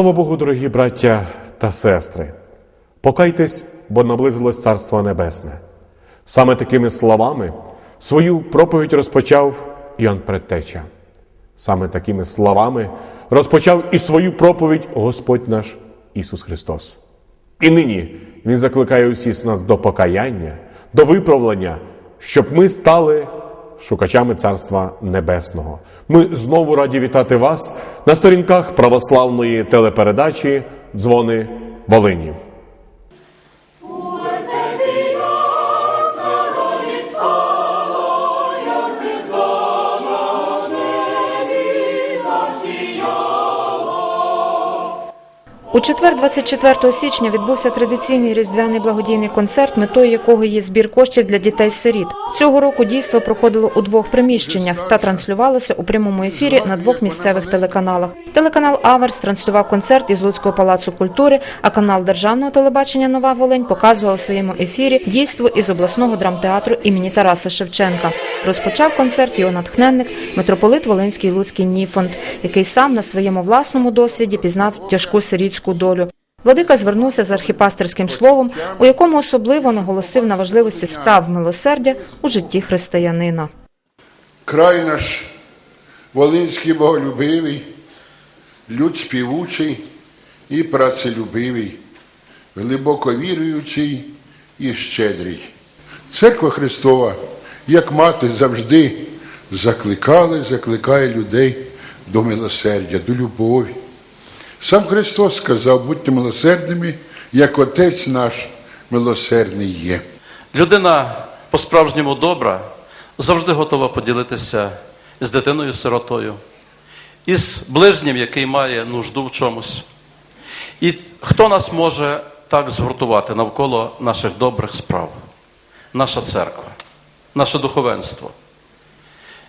Слава Богу, дорогі браття та сестри! Покайтесь, бо наблизилось Царство Небесне. Саме такими словами свою проповідь розпочав Іоанн Предтеча. Саме такими словами розпочав і свою проповідь Господь наш Ісус Христос. І нині Він закликає усіх нас до покаяння, до виправлення, щоб ми стали шукачами Царства Небесного. Ми знову раді вітати вас на сторінках православної телепередачі Дзвони Волині. У четвер, 24 січня, відбувся традиційний різдвяний благодійний концерт, метою якого є збір коштів для дітей-сиріт. Цього року дійство проходило у двох приміщеннях та транслювалося у прямому ефірі на двох місцевих телеканалах. Телеканал Аверс транслював концерт із Луцького палацу культури, а канал державного телебачення Нова Волинь показував у своєму ефірі дійство із обласного драмтеатру імені Тараса Шевченка. Розпочав концерт його натхненник митрополит Волинський Луцький Ніфонд, який сам на своєму власному досвіді пізнав тяжку сирітську долю. Владика звернувся з архіпастерським словом, у якому особливо наголосив на важливості справ милосердя у житті християнина. Край наш волинський боголюбивий, люд співучий і працелюбивий, глибоко віруючий і щедрий. Церква Христова, як мати, завжди закликала, закликає людей до милосердя, до любові. Сам Христос сказав, будьте милосердними, як Отець наш милосердний є. Людина по-справжньому добра, завжди готова поділитися з дитиною-сиротою, із ближнім, який має нужду в чомусь. І хто нас може так згуртувати навколо наших добрих справ? Наша церква, наше духовенство.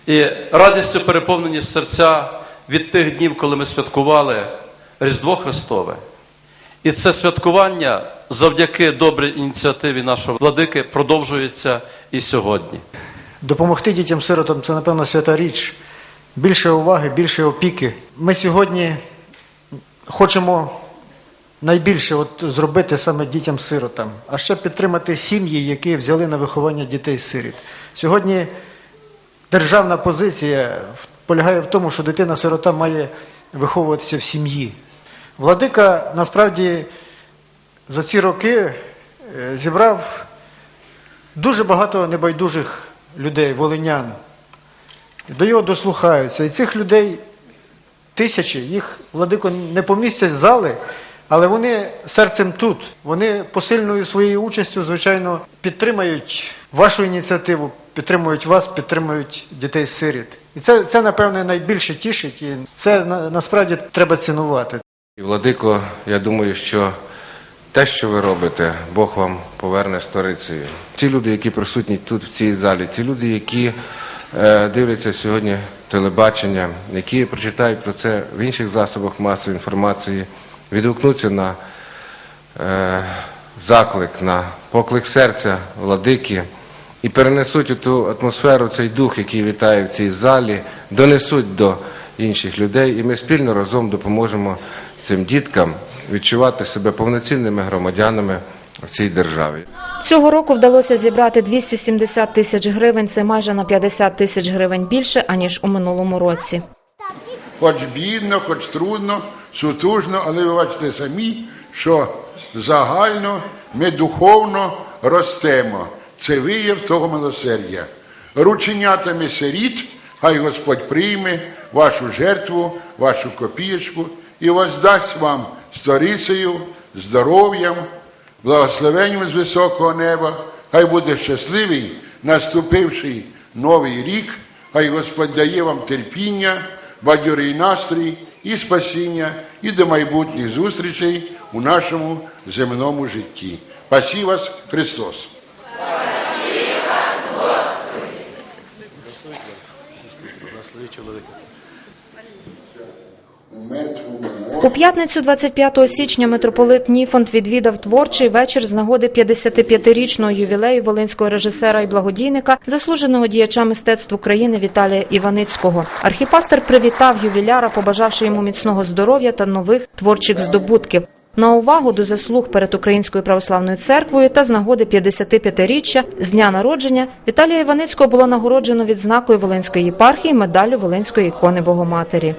І радістю переповнені серця від тих днів, коли ми святкували Різдво Христове. І це святкування завдяки добрій ініціативі нашого владики продовжується і сьогодні. Допомогти дітям-сиротам це, напевно, свята річ. Більше уваги, більше опіки. Ми сьогодні хочемо найбільше от зробити саме дітям-сиротам, а ще підтримати сім'ї, які взяли на виховання дітей-сиріт. Сьогодні державна позиція полягає в тому, що дитина-сирота має виховуватися в сім'ї. Владика насправді за ці роки е, зібрав дуже багато небайдужих людей, волинян. До його дослухаються. І цих людей тисячі, їх владико не помістять зали, але вони серцем тут. Вони посильною своєю участю, звичайно, підтримають вашу ініціативу, підтримують вас, підтримують дітей-сиріт. І це, це, напевне, найбільше тішить, і це насправді треба цінувати. І, Владико, я думаю, що те, що ви робите, Бог вам поверне сторицею. Ці люди, які присутні тут в цій залі, ці люди, які е, дивляться сьогодні телебачення, які прочитають про це в інших засобах масової інформації, відгукнуться на е, заклик, на поклик серця владики і перенесуть ту атмосферу, цей дух, який вітає в цій залі, донесуть до інших людей, і ми спільно разом допоможемо цим діткам відчувати себе повноцінними громадянами в цій державі. Цього року вдалося зібрати 270 тисяч гривень. Це майже на 50 тисяч гривень більше аніж у минулому році. Хоч бідно, хоч трудно, сутужно, але ви бачите самі, що загально ми духовно ростемо. Це вияв того милосердя. Рученятами сиріт, хай Господь прийме вашу жертву, вашу копієчку і воздасть вам сторицею, здоров'ям, благословенням з високого неба. Хай буде щасливий, наступивший новий рік, хай Господь дає вам терпіння, бадьорий настрій і спасіння, і до майбутніх зустрічей у нашому земному житті. Пасі вас Христос! мертвому У п'ятницю 25 січня митрополит Ніфонт відвідав творчий вечір з нагоди 55-річного ювілею волинського режисера і благодійника, заслуженого діяча мистецтв України Віталія Іваницького. Архіпастер привітав ювіляра, побажавши йому міцного здоров'я та нових творчих здобутків. На увагу до заслуг перед Українською православною церквою та з нагоди 55-річчя з дня народження Віталія Іваницького було нагороджено відзнакою Волинської єпархії медаллю Волинської ікони Богоматері.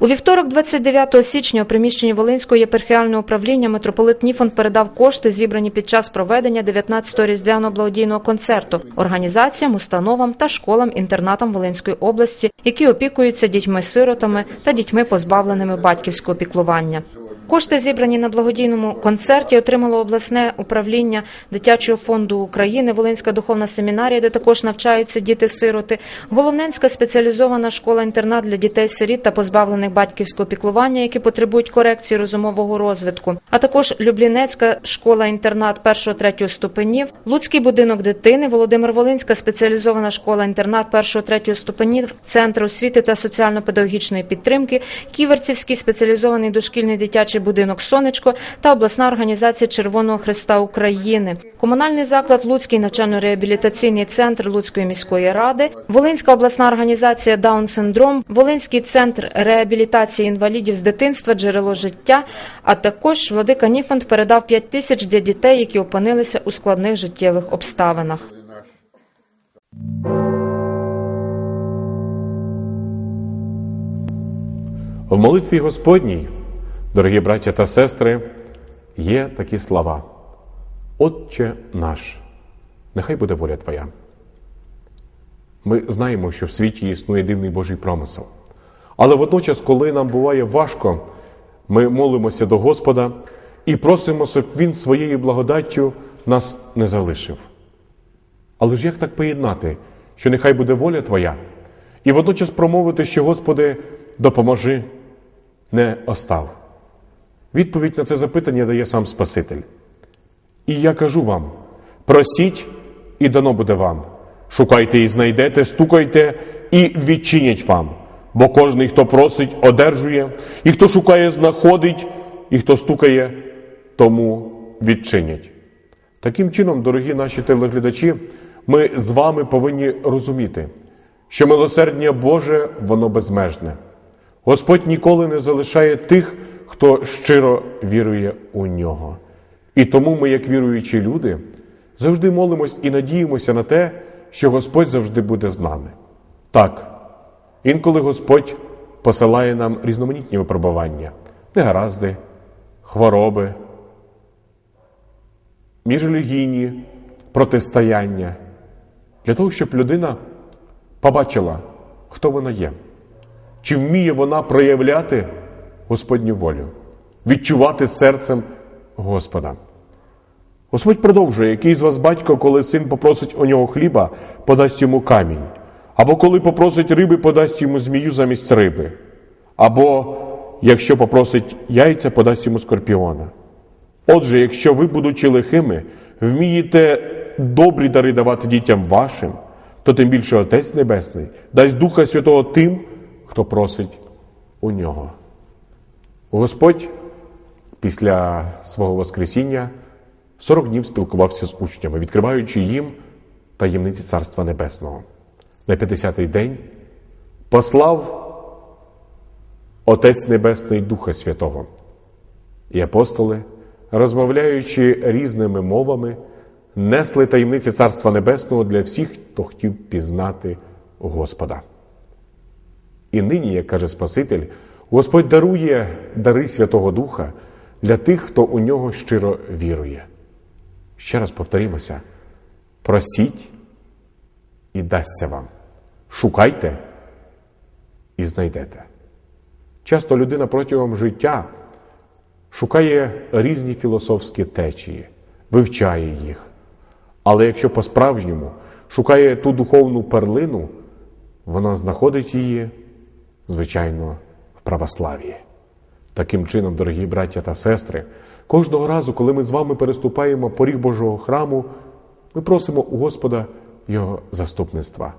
У вівторок, 29 січня, у приміщенні Волинського єпархіального управління митрополит Ніфон передав кошти, зібрані під час проведення 19-го різдвяного благодійного концерту організаціям, установам та школам-інтернатам Волинської області, які опікуються дітьми-сиротами та дітьми, позбавленими батьківського піклування. Кошти, зібрані на благодійному концерті, отримало обласне управління дитячого фонду України, Волинська духовна семінарія, де також навчаються діти-сироти, Головненська спеціалізована школа-інтернат для дітей-сиріт та позбавлених батьківського піклування, які потребують корекції розумового розвитку, а також Люблінецька школа-інтернат 1-3 ступенів, Луцький будинок дитини, Володимир Волинська спеціалізована школа-інтернат 1-3 ступенів, Центр освіти та соціально-педагогічної підтримки, Ківерцівський спеціалізований дошкільний дитячий будинок Сонечко та обласна організація Червоного Христа України, комунальний заклад Луцький навчально-реабілітаційний центр Луцької міської ради, Волинська обласна організація Даун синдром, Волинський центр реабілітації інвалідів з дитинства, джерело життя. А також владика Ніфонд передав 5 тисяч для дітей, які опинилися у складних життєвих обставинах. В молитві Господній, дорогі браття та сестри, є такі слова. Отче наш, нехай буде воля Твоя. Ми знаємо, що в світі існує дивний Божий промисел. Але водночас, коли нам буває важко, ми молимося до Господа і просимо, щоб Він своєю благодаттю нас не залишив. Але ж як так поєднати, що нехай буде воля Твоя, і водночас промовити, що Господи, допоможи, не остав? Відповідь на це запитання дає сам Спаситель. І я кажу вам: просіть, і дано буде вам. Шукайте і знайдете, стукайте і відчинять вам. Бо кожний, хто просить, одержує, і хто шукає, знаходить, і хто стукає, тому відчинять. Таким чином, дорогі наші телеглядачі, ми з вами повинні розуміти, що милосердя Боже, воно безмежне. Господь ніколи не залишає тих, хто щиро вірує у нього. І тому ми, як віруючі люди, завжди молимось і надіємося на те, що Господь завжди буде з нами. Так, інколи Господь посилає нам різноманітні випробування, негаразди, хвороби, міжрелігійні протистояння, для того, щоб людина побачила, хто вона є, чи вміє вона проявляти Господню волю, відчувати серцем Господа. Господь продовжує, який з вас батько, коли син попросить у нього хліба, подасть йому камінь, або коли попросить риби, подасть йому змію замість риби, або якщо попросить яйця, подасть йому скорпіона. Отже, якщо ви, будучи лихими, вмієте добрі дари давати дітям вашим, то тим більше Отець Небесний дасть Духа Святого тим, хто просить у нього. Господь після свого Воскресіння 40 днів спілкувався з учнями, відкриваючи їм таємниці Царства Небесного. На 50-й день послав Отець Небесний Духа Святого. І апостоли, розмовляючи різними мовами, несли таємниці Царства Небесного для всіх, хто хотів пізнати Господа. І нині, як каже Спаситель, Господь дарує дари Святого Духа для тих, хто у нього щиро вірує. Ще раз повторімося: просіть і дасться вам. Шукайте і знайдете. Часто людина протягом життя шукає різні філософські течії, вивчає їх. Але якщо по-справжньому шукає ту духовну перлину, вона знаходить її, звичайно, в православії. Таким чином, дорогі браття та сестри, кожного разу, коли ми з вами переступаємо поріг Божого храму, ми просимо у Господа Його заступництва.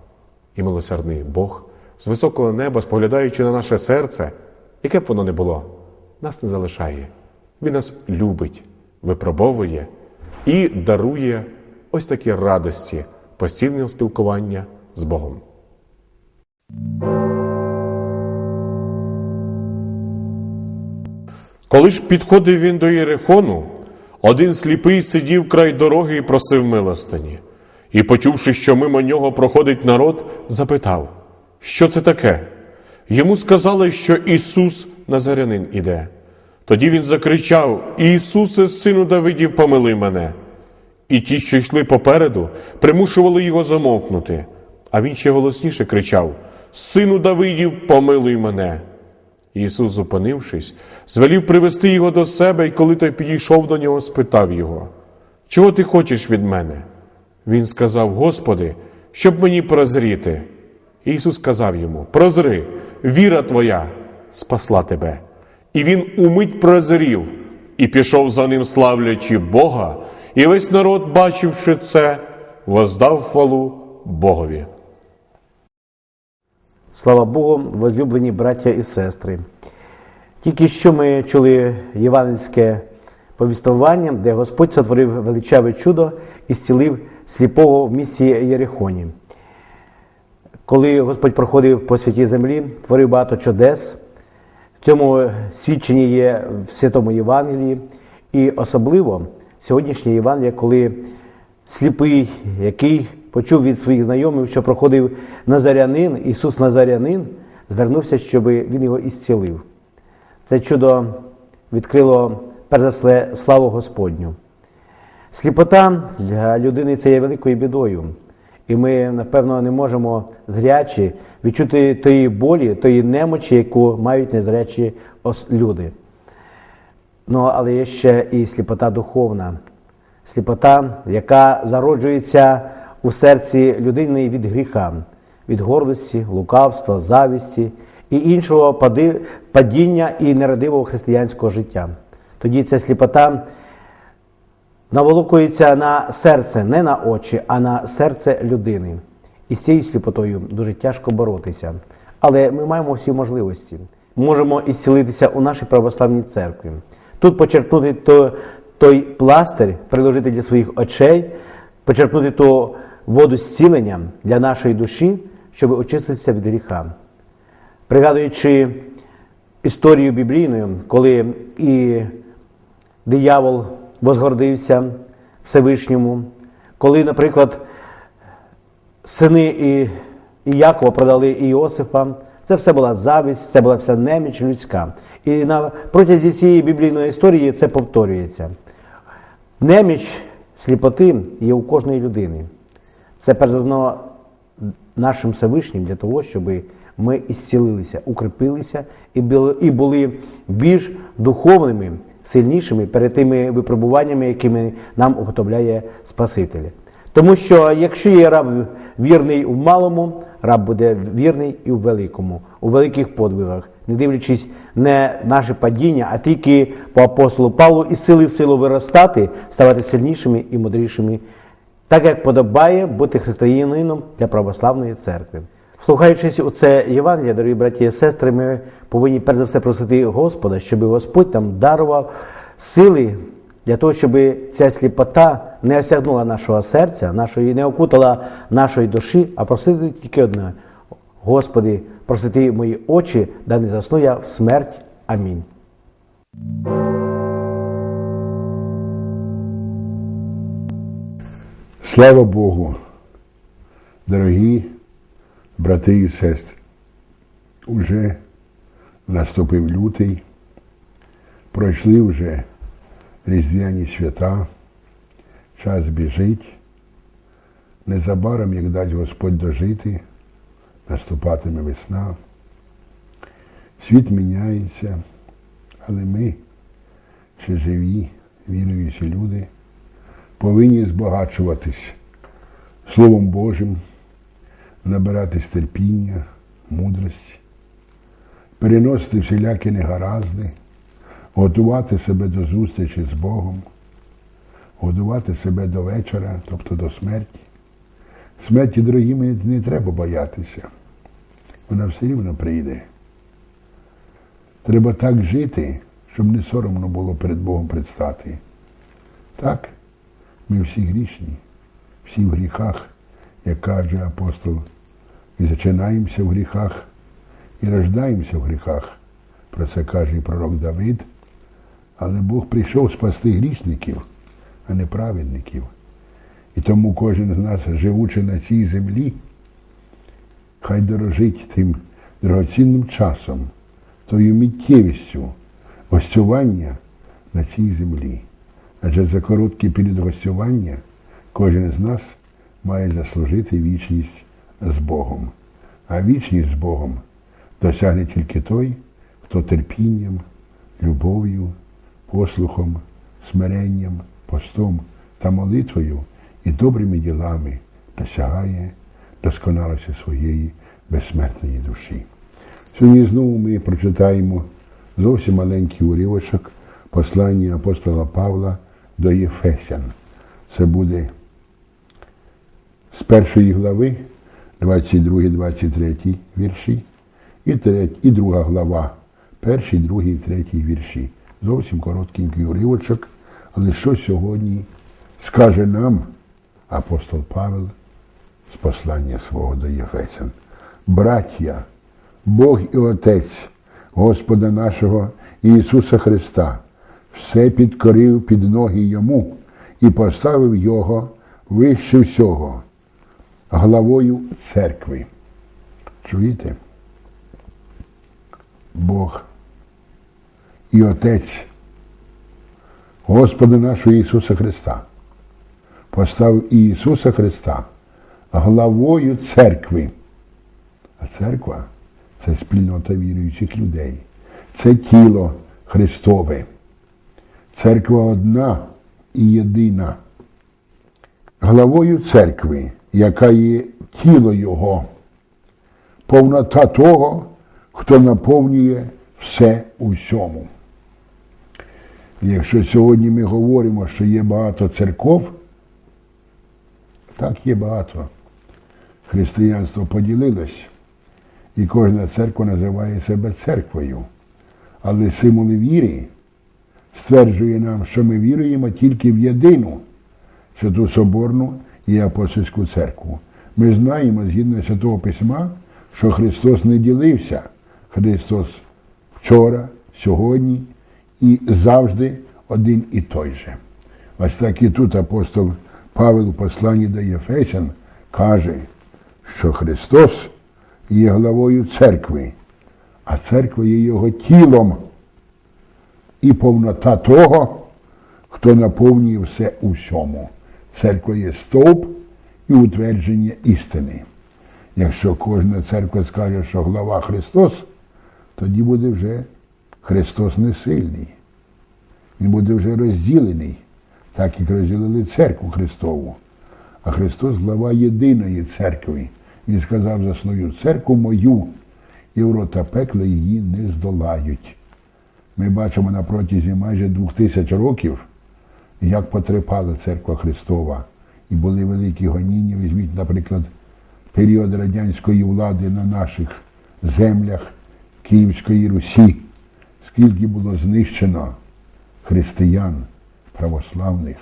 І милосердний Бог з високого неба, споглядаючи на наше серце, яке б воно не було, нас не залишає. Він нас любить, випробовує і дарує ось такі радості постійного спілкування з Богом. Коли ж підходив він до Єрихону, один сліпий сидів край дороги і просив милостині. І, почувши, що мимо нього проходить народ, запитав, що це таке? Йому сказали, що Ісус Назарянин іде. Тоді він закричав: Ісусе, сину Давидів, помили мене. І ті, що йшли попереду, примушували його замовкнути. А він ще голосніше кричав: Сину Давидів, помилуй мене. Ісус, зупинившись, звелів привести його до себе, і коли той підійшов до нього, спитав його, Чого ти хочеш від мене? Він сказав, Господи, щоб мені прозріти. Ісус сказав йому: Прозри, віра твоя спасла тебе. І він умить прозрів і пішов за ним, славлячи Бога, і весь народ, бачивши це, воздав хвалу Богові. Слава Богу, возлюблені браття і сестри. Тільки що ми чули євангельське повіствування, де Господь сотворив величаве чудо і зцілив сліпого в місті Єрихоні. Коли Господь проходив по святій землі, творив багато чудес. В цьому свідченні є в Святому Євангелії, і особливо сьогоднішнє Євангеліє, коли сліпий, який почув від своїх знайомих, що проходив Назарянин, Ісус Назарянин, звернувся, щоб він його ісцілив. Це чудо відкрило перш за все славу Господню. Сліпота для людини це є великою бідою. І ми, напевно, не можемо зрячі відчути тої болі, тої немочі, яку мають незрячі люди. Ну, але є ще і сліпота духовна, сліпота, яка зароджується у серці людини від гріха, від гордості, лукавства, завісті і іншого падіння і нерадивого християнського життя. Тоді ця сліпота наволокується на серце, не на очі, а на серце людини. І з цією сліпотою дуже тяжко боротися. Але ми маємо всі можливості. Можемо ісцілитися у нашій православній церкві. Тут почерпнути то, той пластир, приложити для своїх очей, почерпнути ту воду зцілення для нашої душі, щоб очиститися від гріха. Пригадуючи історію біблійну, коли і диявол возгордився Всевишньому, коли, наприклад, сини і Якова продали Іосифа, це все була завість, це була вся неміч людська. І на протязі цієї біблійної історії це повторюється. Неміч сліпоти є у кожної людини. Це перш за нашим Всевишнім для того, щоб ми ісцілилися, укріпилися і були більш духовними, сильнішими перед тими випробуваннями, якими нам уготовляє Спаситель. Тому що якщо є раб вірний у малому, раб буде вірний і у великому, у великих подвигах, не дивлячись не наше падіння, а тільки по апостолу Павлу і сили в силу виростати, ставати сильнішими і мудрішими так як подобає бути християнином для православної церкви. Слухаючись у це Євангеліє, дорогі браті і сестри, ми повинні перш за все просити Господа, щоб Господь нам дарував сили для того, щоб ця сліпота не осягнула нашого серця, нашої, не окутала нашої душі, а просити тільки одне: Господи, просити мої очі, да не засну я в смерть. Амінь. Слава Богу, дорогі брати і сестри. Уже наступив лютий, пройшли вже різдвяні свята, час біжить. Незабаром, як дасть Господь дожити, наступатиме весна. Світ міняється, але ми, ще живі, віруючі люди, повинні збагачуватись Словом Божим, набиратись терпіння, мудрості, переносити всілякі негаразди, готувати себе до зустрічі з Богом, готувати себе до вечора, тобто до смерті. Смерті, дорогі мої, не треба боятися. вона все рівно прийде. Треба так жити, щоб не соромно було перед Богом предстати. Так, ми всі грішні, всі в гріхах, як каже апостол, і зачинаємося в гріхах, і рождаємося в гріхах. Про це каже і пророк Давид. Але Бог прийшов спасти грішників, а не праведників. І тому кожен з нас, живучи на цій землі, хай дорожить тим дорогоцінним часом, тою миттєвістю гостювання на цій землі. Адже за короткий період гостювання кожен з нас має заслужити вічність з Богом. А вічність з Богом досягне тільки той, хто терпінням, любов'ю, послухом, смиренням, постом та молитвою і добрими ділами досягає досконалості своєї безсмертної душі. Сьогодні знову ми прочитаємо зовсім маленький уривочок послання апостола Павла до Єфесян. Це буде з першої глави, 22-23 вірші, і, треть, і друга глава, перший, другий, третій вірші. Зовсім короткенький уривочок, але що сьогодні скаже нам апостол Павел з послання свого до Єфесян. Браття, Бог і Отець Господа нашого Ісуса Христа все підкорив під ноги Йому і поставив Його вище всього, главою церкви. Чуєте? Бог і Отець Господа нашого Ісуса Христа поставив Ісуса Христа главою церкви. А церква це спільнота віруючих людей. Це тіло Христове. Церква одна і єдина. Главою церкви, яка є тіло Його, повнота того, хто наповнює все у всьому. Якщо сьогодні ми говоримо, що є багато церков, так є багато. Християнство поділилось, і кожна церква називає себе церквою. Але символи віри стверджує нам, що ми віруємо тільки в єдину Святу Соборну і Апостольську церкву. Ми знаємо згідно Святого Письма, що Христос не ділився. Христос вчора, сьогодні і завжди один і той же. Ось так і тут апостол Павел у посланні до Єфесян каже, що Христос є главою церкви, а церква є його тілом і повнота того, хто наповнює все у всьому. Церква є стовп і утвердження істини. Якщо кожна церква скаже, що глава Христос, тоді буде вже Христос не сильний. Він буде вже розділений, так як розділили церкву Христову. А Христос глава єдиної церкви. Він сказав за свою церкву мою, і ворота пекла її не здолають. Ми бачимо на протязі майже двох тисяч років, як потрепала церква Христова. І були великі гоніння. Візьміть, наприклад, період радянської влади на наших землях Київської Русі, скільки було знищено християн, православних,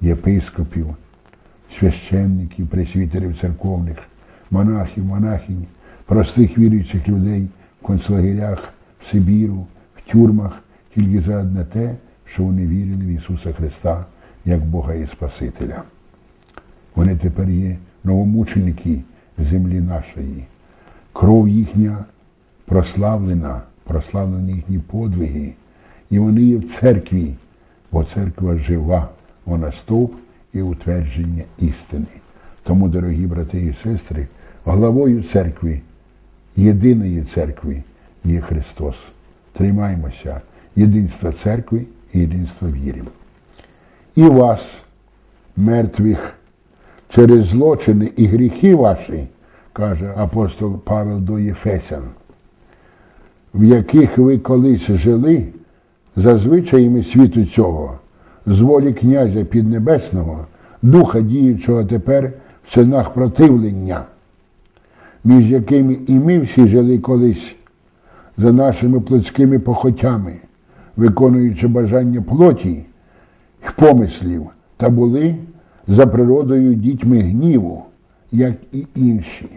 єпископів, священників, пресвітерів церковних, монахів, монахинь, простих віруючих людей в концлагерях, в Сибіру, в тюрмах, тільки за одне те, що вони вірили в Ісуса Христа як Бога і Спасителя. Вони тепер є новомученики землі нашої. Кров їхня прославлена, прославлені їхні подвиги. І вони є в церкві, бо церква жива, вона стовп і утвердження істини. Тому, дорогі брати і сестри, главою церкви, єдиної церкви є Христос. Тримаймося єдинства церкви і єдинства віри. І вас, мертвих, через злочини і гріхи ваші, каже апостол Павел до Єфесян, в яких ви колись жили за звичаями світу цього, з волі князя піднебесного, духа діючого тепер в синах противлення, між якими і ми всі жили колись за нашими плотськими похотями, виконуючи бажання плоті й помислів, та були за природою дітьми гніву, як і інші.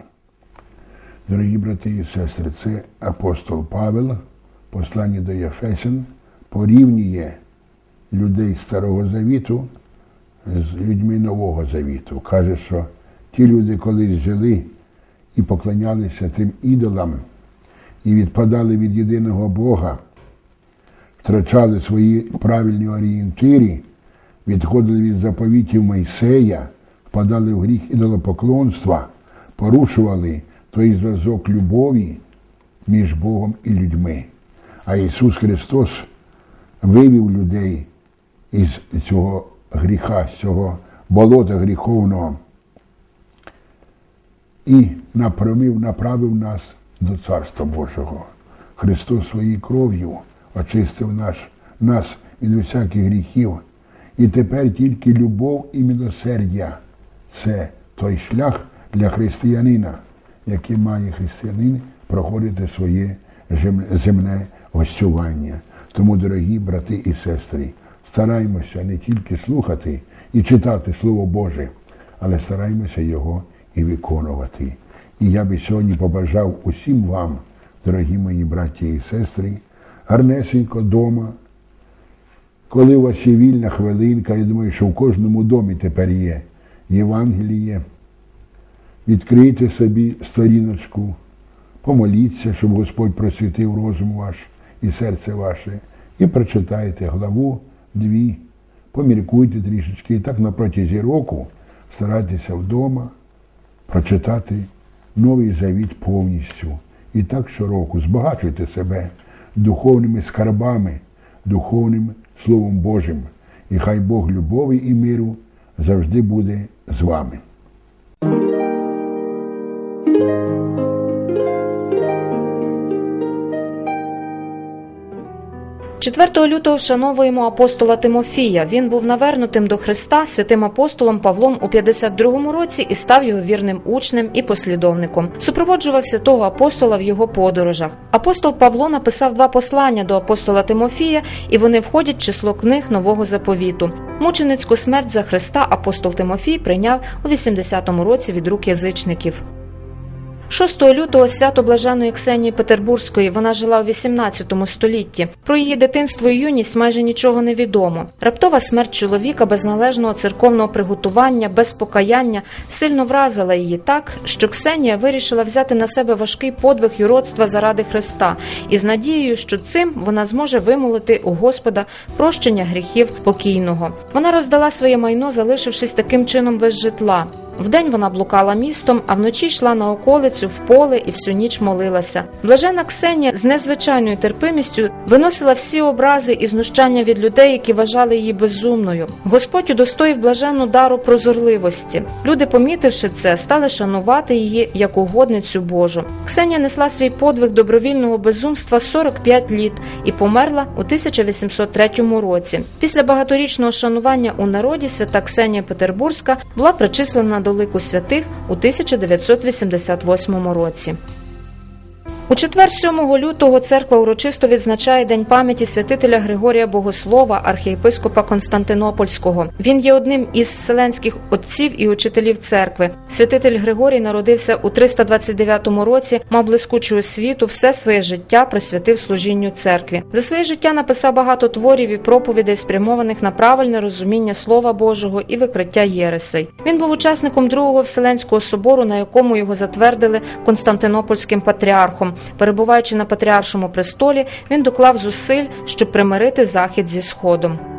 Дорогі брати і сестри, це апостол Павел, послання до Єфесин, порівнює людей Старого Завіту з людьми Нового Завіту. Каже, що ті люди колись жили і поклонялися тим ідолам, і відпадали від єдиного Бога, втрачали свої правильні орієнтири, відходили від заповітів Мойсея, впадали в гріх ідолопоклонства, порушували той зв'язок любові між Богом і людьми. А Ісус Христос вивів людей із цього гріха, з цього болота гріховного і направив, направив нас до Царства Божого. Христос своєю кров'ю очистив наш, нас від усяких гріхів. І тепер тільки любов і милосердя це той шлях для християнина, який має християнин проходити своє земне гостювання. Тому, дорогі брати і сестри, стараймося не тільки слухати і читати Слово Боже, але стараймося його і виконувати. І я би сьогодні побажав усім вам, дорогі мої браті і сестри, гарнесенько дома, коли у вас є вільна хвилинка, я думаю, що в кожному домі тепер є Євангеліє, відкрийте собі сторіночку, помоліться, щоб Господь просвітив розум ваш і серце ваше, і прочитайте главу, дві, поміркуйте трішечки, і так на протязі року старайтеся вдома прочитати Новий Завіт повністю. І так щороку збагачуйте себе духовними скарбами, духовним Словом Божим. І хай Бог любові і миру завжди буде з вами. 4 лютого вшановуємо апостола Тимофія. Він був навернутим до Христа святим апостолом Павлом у 52-му році і став його вірним учнем і послідовником. Супроводжував святого апостола в його подорожах. Апостол Павло написав два послання до апостола Тимофія, і вони входять в число книг нового заповіту. Мученицьку смерть за Христа апостол Тимофій прийняв у 80-му році від рук язичників. 6 лютого свято блаженої Ксенії Петербурзької вона жила у 18 столітті. Про її дитинство і юність майже нічого не відомо. Раптова смерть чоловіка без належного церковного приготування, без покаяння сильно вразила її так, що Ксенія вирішила взяти на себе важкий подвиг юродства заради Христа і з надією, що цим вона зможе вимолити у Господа прощення гріхів покійного. Вона роздала своє майно, залишившись таким чином без житла. Вдень вона блукала містом, а вночі йшла на околицю в поле і всю ніч молилася. Блажена Ксенія з незвичайною терпимістю виносила всі образи і знущання від людей, які вважали її безумною. Господь удостоїв блаженну дару прозорливості. Люди, помітивши це, стали шанувати її як угодницю Божу. Ксенія несла свій подвиг добровільного безумства 45 літ і померла у 1803 році. Після багаторічного шанування у народі свята Ксенія Петербурзька була причислена до лику святих у 1988 році. У четвер 7 лютого церква урочисто відзначає День пам'яті святителя Григорія Богослова, архієпископа Константинопольського. Він є одним із вселенських отців і учителів церкви. Святитель Григорій народився у 329 році, мав блискучу освіту, все своє життя присвятив служінню церкві. За своє життя написав багато творів і проповідей, спрямованих на правильне розуміння Слова Божого і викриття єресей. Він був учасником другого вселенського собору, на якому його затвердили Константинопольським патріархом. Перебуваючи на патріаршому престолі, він доклав зусиль, щоб примирити захід зі сходом.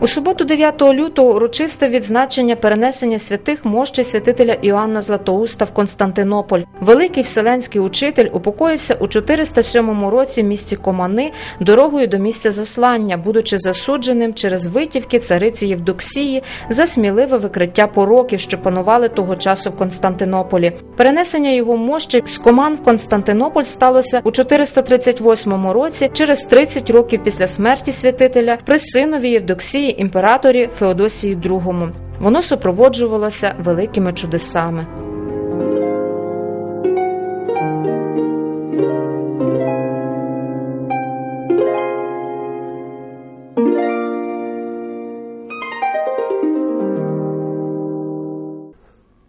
У суботу 9 лютого урочисте відзначення перенесення святих мощі святителя Іоанна Златоуста в Константинополь. Великий вселенський учитель упокоївся у 407 році в місті Комани дорогою до місця заслання, будучи засудженим через витівки цариці Євдоксії за сміливе викриття пороків, що панували того часу в Константинополі. Перенесення його мощі з Коман в Константинополь сталося у 438 році, через 30 років після смерті святителя при синові Євдоксії Росії імператорі Феодосії II. Воно супроводжувалося великими чудесами.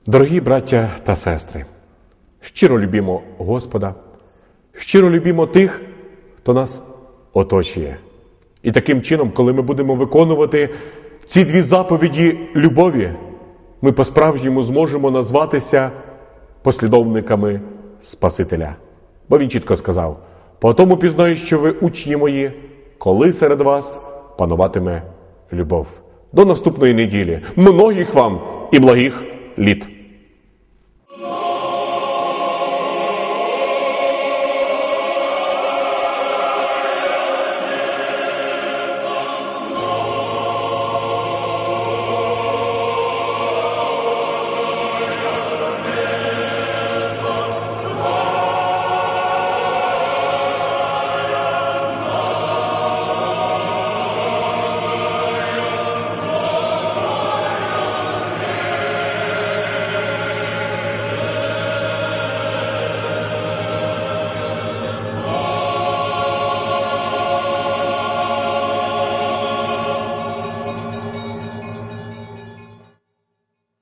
Дорогі браття та сестри, щиро любімо Господа, щиро любімо тих, хто нас оточує. І таким чином, коли ми будемо виконувати ці дві заповіді любові, ми по-справжньому зможемо назватися послідовниками Спасителя. Бо він чітко сказав: по тому пізнаю, що ви учні мої, коли серед вас пануватиме любов. До наступної неділі. Многих вам і благих літ.